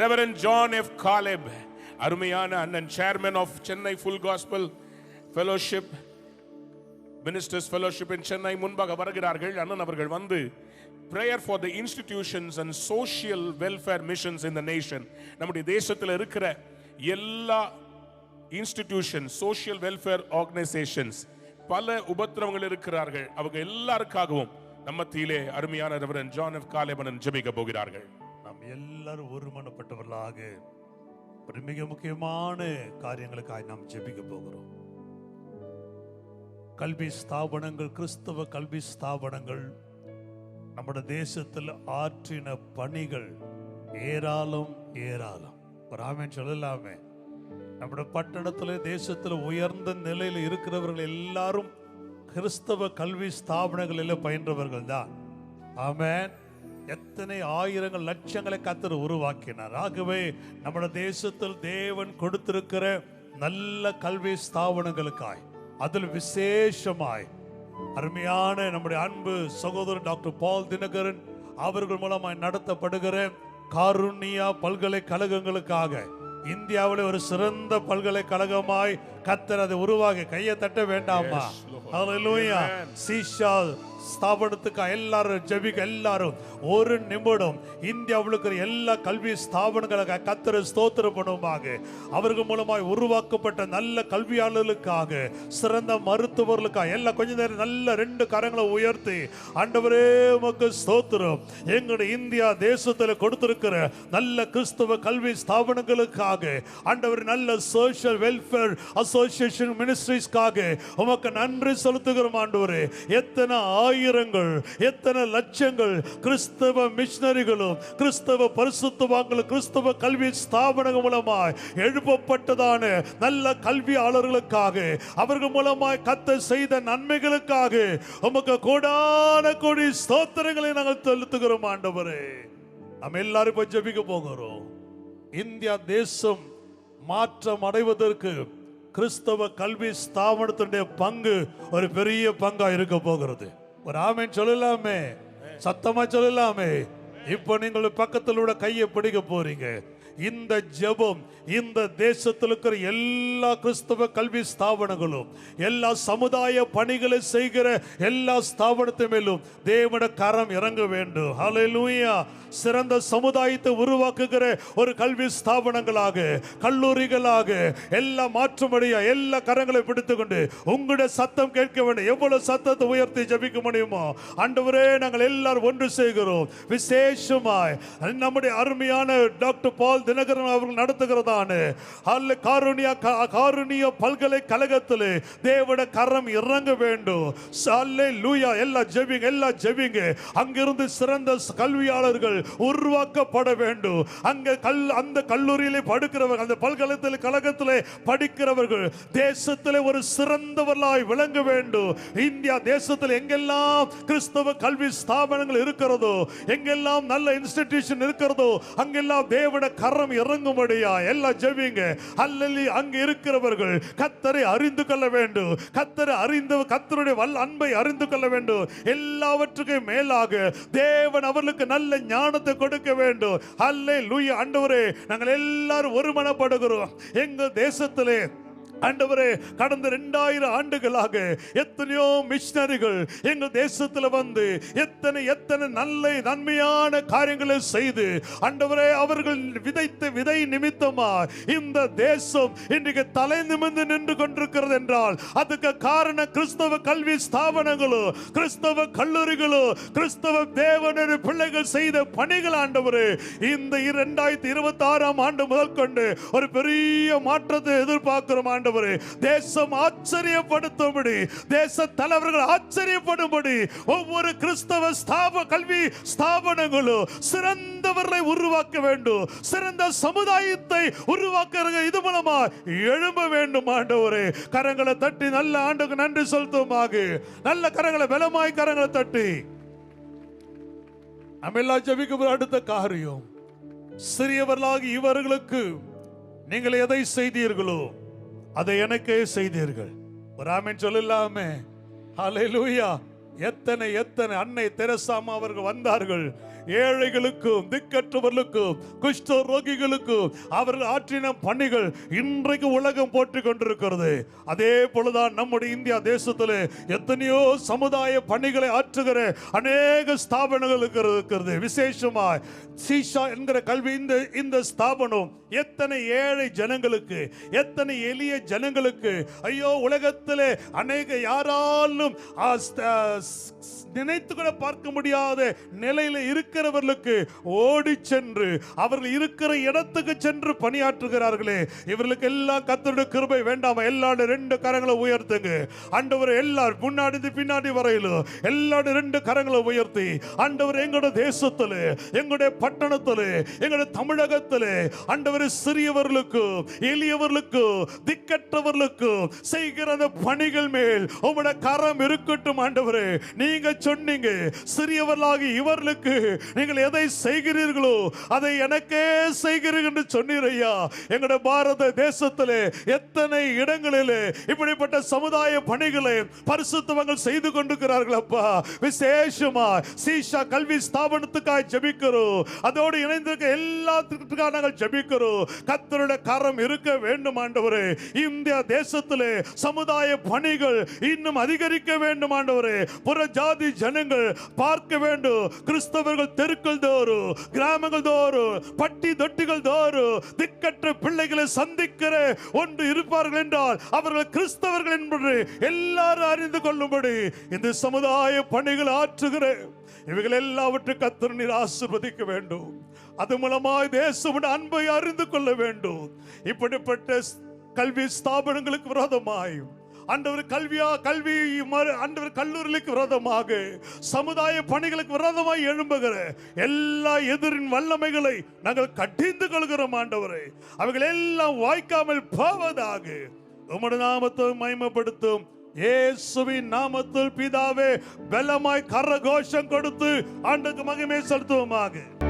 Reverend John F Caleb அருமையான அண்ணன் chairman of Chennai full gospel fellowship ministers fellowship in Chennai முன்பாக வருகிறார்கள். அண்ணன் அவர்கள் வந்து prayer for the institutions and social welfare missions in the nation நம்முடைய தேசத்தில் இருக்கிற எல்லா இன்ஸ்டிடியூஷன் சோஷியல் வெல்ஃபேர் ஆர்கனைசேஷன்ஸ் பல உபத்திரவங்கள் இருக்கிறார்கள். அவங்க எல்லாருக்காகவும் நம்ம தீலே அருமையான ரெவரன் ஜான் எஃப் காலேபனன் ஜெபிக்க போகிறார்கள். எல்லாரும் ஒருமனப்பட்டவர்களாக ஒரு மிக முக்கியமான காரியங்களுக்காக நாம் ஜெபிக்க போகிறோம். கல்வி ஸ்தாபனங்கள் கிறிஸ்தவ கல்வி ஸ்தாபனங்கள் நம்முடைய தேசத்தில் ஆற்றின பணிகள் ஏராளம் ஏராளம். பிராமின் ஆமென் சொல்லலாமே. நம்முடைய பட்டணத்தில் தேசத்தில் உயர்ந்த நிலையில் இருக்கிறவர்கள் எல்லாரும் கிறிஸ்தவ கல்வி ஸ்தாபனங்களில் பயின்றவர்கள் தான் ஆமேன். எத்தனை ஆயிரங்கள் லட்சங்களை கத்தர் உருவாக்கினார். ஆகவே நம்முடைய தேசத்தில் தேவன் கொடுத்திருக்கிற நல்ல கல்வி ஸ்தாபனங்களுக்காய் அதில் விசேஷமாய் அருமையான நம்முடைய அன்பு சகோதரர் டாக்டர் பால் தினகரன் அவர்கள் மூலமாய் நடத்தப்படுகிற காருண்யா பல்கலைக்கழகங்களுக்காக இந்தியாவில் ஒரு சிறந்த பல்கலைக்கழகமாய் கத்தர் அதை உருவாகி கையை தட்ட வேண்டாமா? ஹalleluya சீஷா ஸ்தாபனத்துக்கு எல்லாரும் ஜெபிக்க எல்லாரும் ஒரு நிமிடம் இந்தியாவில் இருக்கிற எல்லா கல்வி ஸ்தாபனங்களுக்காக கத்தரை ஸ்தோத்திரம் பண்ணுவோமாக அவர்கள் மூலமாய் உருவாக்கப்பட்ட நல்ல கல்வியாளர்களுக்காக சிறந்த மருத்துவர்களுக்காக எல்லாம் கொஞ்ச நேரம் நல்ல ரெண்டு கரங்களை உயர்த்தி ஆண்டவரே உமக்கு ஸ்தோத்திரம். எங்களுடைய இந்தியா தேசத்தில் கொடுத்திருக்கிற நல்ல கிறிஸ்தவ கல்வி ஸ்தாபனங்களுக்காக ஆண்டவர் நல்ல சோஷியல் வெல்ஃபேர் அசோசியேஷன் மினிஸ்ட்ரிஸ்க்காக உமக்கு நன்றி செலுத்துகிறோம் ஆண்டவரே. எத்தனை ஆயிரங்கள் எத்தனை லட்சங்கள் கிறிஸ்தவ மிஷினரிகளும் கிறிஸ்தவ பரிசுத்தவான்களும் கிறிஸ்தவ கல்வி ஸ்தாபனங்கள் மூலமாய் எழுப்பப்பட்டதான நல்ல கல்வியாளர்களுக்காக அவர்கள் மூலமாய் கத்த செய்த நன்மைகளுக்காக உமக்கு கோடான கோடி ஸ்தோத்திரங்களை நாங்கள் செலுத்துகிறோம் ஆண்டவரே. நம்ம எல்லாரும் இப்ப ஜெபிக்க போகிறோம். இந்தியா தேசம் மாற்றம் அடைவதற்கு கிறிஸ்தவ கல்வி ஸ்தாபனத்தினுடைய பங்கு ஒரு பெரிய பங்கா இருக்க போகிறது. ஒரு ஆமை சொல்லலாமே. சத்தமா சொல்லலாமே. இப்போ நீங்கள் பக்கத்தில் உள்ள கையை பிடிக்க போறீங்க. இந்த ஜெபம் இந்த தேசத்தில் இருக்கிற எல்லா கிறிஸ்தவ கல்வி ஸ்தாபனங்களும் எல்லா சமுதாய பணிகளை செய்கிற எல்லா ஸ்தாபனத்தை மேலும் தேவன கரம் இறங்க வேண்டும். ஹலெலூயா சிறந்த சமுதாயத்தை உருவாக்குகிற ஒரு கல்வி ஸ்தாபனங்களாக கல்லூரிகளாக எல்லா மாற்றுமடியா எல்லா கரங்களை பிடித்துக்கொண்டு உங்களுடைய சத்தம் கேட்க வேண்டும். எவ்வளவு சத்தத்தை உயர்த்தி ஜெபிக்க முடியுமோ? அன்றுவரே நாங்கள் எல்லாரும் ஒன்று செய்கிறோம். விசேஷமாய் நம்முடைய அருமையான டாக்டர் பால் தினகரன் அவர்கள் நடத்துகிறதான. அல்ல காருணியா கா- காருணிய பல்கலைக்கழகத்தில் தேவட கரம் இறங்க வேண்டும். அல்லே லூயா எல்லா ஜெபிங்க எல்லா ஜெபிங்க. அங்கிருந்து சிறந்த கல்வியாளர்கள் உருவாக்கப்பட வேண்டும். அங்க கல் அந்த கல்லூரியிலே படுக்கிறவர்கள் அந்த பல்கலைத்தில் கழகத்தில் படிக்கிறவர்கள் தேசத்தில் ஒரு சிறந்தவர்களாய் விளங்க வேண்டும். இந்தியா தேசத்தில் எங்கெல்லாம் கிறிஸ்தவ கல்வி ஸ்தாபனங்கள் இருக்கிறதோ எங்கெல்லாம் நல்ல இன்ஸ்டிடியூஷன் இருக்கிறதோ அங்கெல்லாம் தேவட கரம் இறங்கும்படியா? எல்லாம் ஜெபிங்க. அல்லலி அங்கு இருக்கிறவர்கள் கத்தரை அறிந்து கொள்ள வேண்டும். கத்தரை அறிந்து கத்தருடைய வல்ல அன்பை அறிந்து கொள்ள வேண்டும். எல்லாவற்றுக்கும் மேலாக தேவன் அவர்களுக்கு நல்ல ஞானத்தை கொடுக்க வேண்டும். அல்லே லூயா ஆண்டவரே நாங்கள் எல்லாரும் ஒருமனப்படுகிறோம். எங்க தேசத்திலே ஆண்டவரே கடந்த ரெண்டாயிரம் ஆண்டுகளாக எத்தனையோ மிஷினரிகள் எங்கள் தேசத்தில் வந்து எத்தனை எத்தனை நல்ல நன்மையான காரியங்களை செய்து ஆண்டவரே அவர்கள் விதைத்த விதை நிமித்தமா இந்த தேசம் இன்றைக்கு தலை நிமிர்ந்து நின்று கொண்டிருக்கிறது என்றால் அதுக்கு காரணம் கிறிஸ்தவ கல்வி ஸ்தாபனங்களோ கிறிஸ்தவ கல்லூரிகளோ கிறிஸ்தவ தேவனுடைய பிள்ளைகள் செய்த பணிகள் ஆண்டவரே இந்த இரண்டாயிரத்தி இருபத்தி ஆறாம் ஆண்டு முதல் கொண்டு ஒரு பெரிய மாற்றத்தை எதிர்பார்க்கிறோம் ஆண்டு ஆண்டவரே தேசம் ஆச்சரியப்படுத்தும்படி தேச தலைவர்கள் ஆச்சரியப்படும்படி ஒவ்வொரு கிறிஸ்தவ ஸ்தாப கல்வி ஸ்தாபனங்களும் சிறந்தவர்களை உருவாக்க வேண்டும். சிறந்த சமுதாயத்தை உருவாக்குற இது மூலமா எழும்ப வேண்டும் ஆண்டவரே. கரங்களை தட்டி நல்ல ஆண்டுக்கு நன்றி செலுத்துமாக நல்ல கரங்களை பலமாய் கரங்களை தட்டி. நம்ம எல்லாம் அடுத்த காரியம் சிறியவர்களாகி இவர்களுக்கு நீங்கள் எதை செய்தீர்களோ அதை எனக்கே செய்தீர்கள். ஒரு சொல்லலாமே சொல்லலாமே. லூயா எத்தனை எத்தனை அன்னை தெரசாமா அவர்கள் வந்தார்கள். ஏழைகளுக்கும் திக்கற்றவர்களுக்கும் குஷ்ட ரோகிகளுக்கும் அவர்கள் ஆற்றின பணிகள் இன்றைக்கு உலகம் போட்டு கொண்டிருக்கிறது. அதே போலதான் நம்முடைய இந்தியா தேசத்தில் எத்தனையோ சமுதாய பணிகளை ஆற்றுகிற அநேக ஸ்தாபனங்கள் இருக்கிறது விசேஷமா விசேஷமாய் சீஷா என்கிற கல்வி இந்த இந்த ஸ்தாபனம் எத்தனை ஏழை ஜனங்களுக்கு எத்தனை எளிய ஜனங்களுக்கு ஐயோ உலகத்தில் அநேக யாராலும் நினைத்து கூட பார்க்க முடியாத நிலையில இருக்கிறவர்களுக்கு ஓடி சென்று அவர்கள் இருக்கிற இடத்துக்கு சென்று பணியாற்றுகிறார்களே. இவர்களுக்கு எல்லாம் கத்தருடைய கிருபை வேண்டாமா? எல்லாரும் ரெண்டு கரங்களை உயர்த்துங்க. ஆண்டவர் எல்லாரும் முன்னாடி பின்னாடி வரையிலும் எல்லாரும் ரெண்டு கரங்களை உயர்த்தி ஆண்டவர் எங்களோட தேசத்துல எங்களுடைய பட்டணத்துல எங்களுடைய தமிழகத்துல ஆண்டவர் சிறியவர்களுக்கு எளியவர்களுக்கு திக்கற்றவர்களுக்கும் செய்கிற அந்த பணிகள் மேல் உங்களோட கரம் இருக்கட்டும் ஆண்டவரே. நீங்க சொன்னீங்க சிறியவர்களாகி இவர்களுக்கு நீங்கள் எதை செய்கிறீர்களோ அதை எனக்கே செய்கிறீர்கள் என்று சொன்னீர் ஐயா. எங்களுடைய பாரத தேசத்திலே எத்தனை இடங்களிலே இப்படிப்பட்ட சமுதாய பணிகளை பரிசுத்தவங்கள் செய்து கொண்டிருக்கிறார்கள் அப்பா. விசேஷமா சீஷா கல்வி ஸ்தாபனத்துக்காக ஜபிக்கிறோம் அதோடு இணைந்திருக்க எல்லாத்துக்காக நாங்கள் ஜெபிக்கிறோம் கத்தருடைய கரம் இருக்க வேண்டும் ஆண்டவரே. இந்தியா தேசத்திலே சமுதாய பணிகள் இன்னும் அதிகரிக்க வேண்டும் ஆண்டவரே. புற ஜாதி ஜனங்கள் பார்க்க வேண்டும். கிறிஸ்தவர்கள் தெருக்கள் தோறும் கிராமங்கள் தோறும் பட்டி தொட்டிகள் தோறும் திக்கற்ற பிள்ளைகளை சந்திக்கிற ஒன்று இருப்பார்கள் என்றால் அவர்கள் கிறிஸ்தவர்கள் என்பது எல்லாரும் அறிந்து கொள்ளும்படி இந்த சமுதாய பணிகள் ஆற்றுகிற இவைகள் எல்லாவற்றையும் கத்தர் நீர் ஆசிர்வதிக்க வேண்டும். அது மூலமாய் தேசமுடைய அன்பை அறிந்து கொள்ள வேண்டும். இப்படிப்பட்ட கல்வி ஸ்தாபனங்களுக்கு விரோதமாயும் அண்டவர் கல்வியா கல்வி மறு- கல்லூரிகளுக்கு விரோதமாக சமுதாய பணிகளுக்கு விரோதமாய் எழும்புகிற எல்லா எதிரின் வல்லமைகளை நாங்கள் கட்டிந்து கொள்கிறோம் ஆண்டவரே. அவைகள் எல்லாம் வாய்க்காமல் போவதாக உமது நாமத்தை மயமப்படுத்தும் இயேசுவின் நாமத்தில் பிதாவே பலமாய் கரகோஷம் கொடுத்து ஆண்டுக்கு மகிமை செலுத்துவோமாக.